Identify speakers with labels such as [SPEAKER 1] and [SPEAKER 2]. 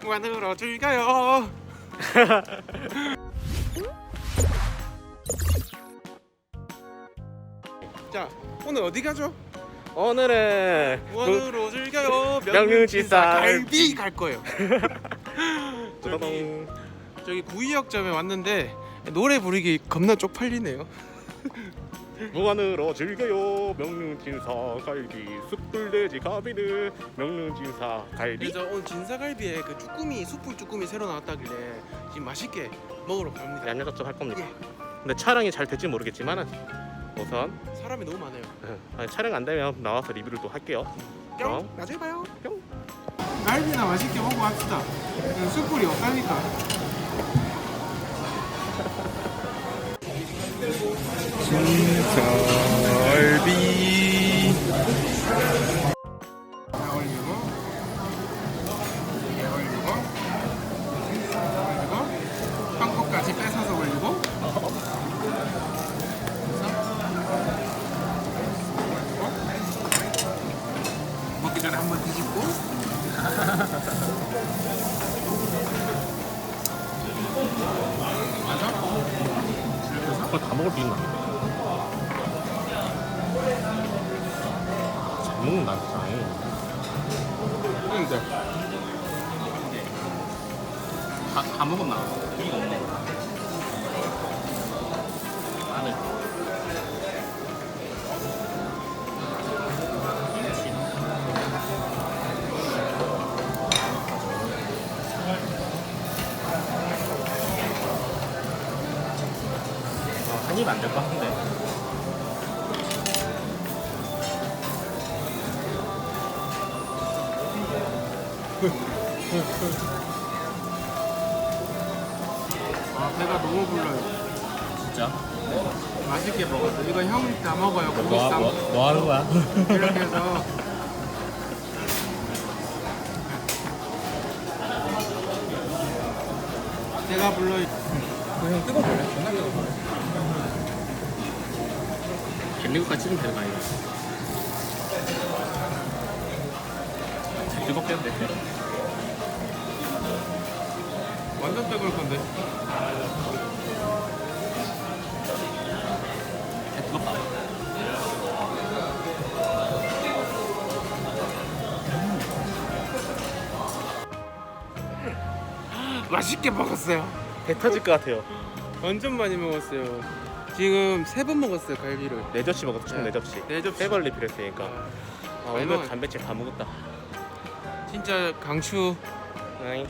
[SPEAKER 1] 무한으로 즐겨요. 자 오늘 어디 가죠?
[SPEAKER 2] 오늘은 그
[SPEAKER 1] 무한으로 즐겨요.
[SPEAKER 2] 명륜지사
[SPEAKER 1] 갈비 갈 거예요. 저기
[SPEAKER 2] 저기
[SPEAKER 1] 저기 구이역점에 왔는데 노래 부르기 겁나 쪽팔리네요.
[SPEAKER 2] 무한으로 즐겨요 명륜진사 갈비 숯불돼지 가비는 명륜진사 갈비
[SPEAKER 1] 그래서 오늘 진사갈비에 그 쭈꾸미 숯불 쭈꾸미 새로 나왔다길래 지금 맛있게 먹으러 갑니다.
[SPEAKER 2] 얀야접점 할 겁니다
[SPEAKER 1] 예.
[SPEAKER 2] 근데 촬영이 잘 될지 모르겠지만 우선
[SPEAKER 1] 사람이 너무 많아요.
[SPEAKER 2] 아니, 촬영 안 되면 나와서 리뷰를 또 할게요
[SPEAKER 1] 뿅
[SPEAKER 2] 어?
[SPEAKER 1] 나중에 봐요.
[SPEAKER 2] 뿅.
[SPEAKER 1] 갈비나 맛있게 먹고 합시다. 숯불이 없다니까. 하나 올리고 이게 올리고 올리고 빵국까지 뺏어서 올리고 그래서 올리고 먹기 전에 한번 뒤집고 맞아?
[SPEAKER 2] 다 먹을 수 있나? 잘 먹는다. 진짜
[SPEAKER 1] 근데
[SPEAKER 2] 다, 다 먹었나? 이거 없네. 마늘 아, 한입 안될 것 같은데
[SPEAKER 1] 아 배가 너무 불러요.
[SPEAKER 2] 진짜?
[SPEAKER 1] 맛있게 먹었어 이거 형이 다 먹어요. 고기쌈
[SPEAKER 2] 뭐 하는 거야?
[SPEAKER 1] 이렇게 해서. 배가 불러요.
[SPEAKER 2] 그냥 존나? 뜨거워 보내 겟리국까지 찍으면 되는 거 아니야? 뜨겁겠는데
[SPEAKER 1] 완전 뜨거울 건데.
[SPEAKER 2] 뜨겁다
[SPEAKER 1] 맛있게 먹었어요.
[SPEAKER 2] 배 터질 것 같아요.
[SPEAKER 1] 완전 많이 먹었어요. 지금 세 번 먹었어요 갈비를.
[SPEAKER 2] 네 접시 먹었어 총
[SPEAKER 1] 네.
[SPEAKER 2] 네. 접시.
[SPEAKER 1] 네 접시.
[SPEAKER 2] 세 벌 리필했으니까. 아,
[SPEAKER 1] 많이
[SPEAKER 2] 오늘. 단백질 다 먹었다.
[SPEAKER 1] 진짜 강추.
[SPEAKER 2] 아이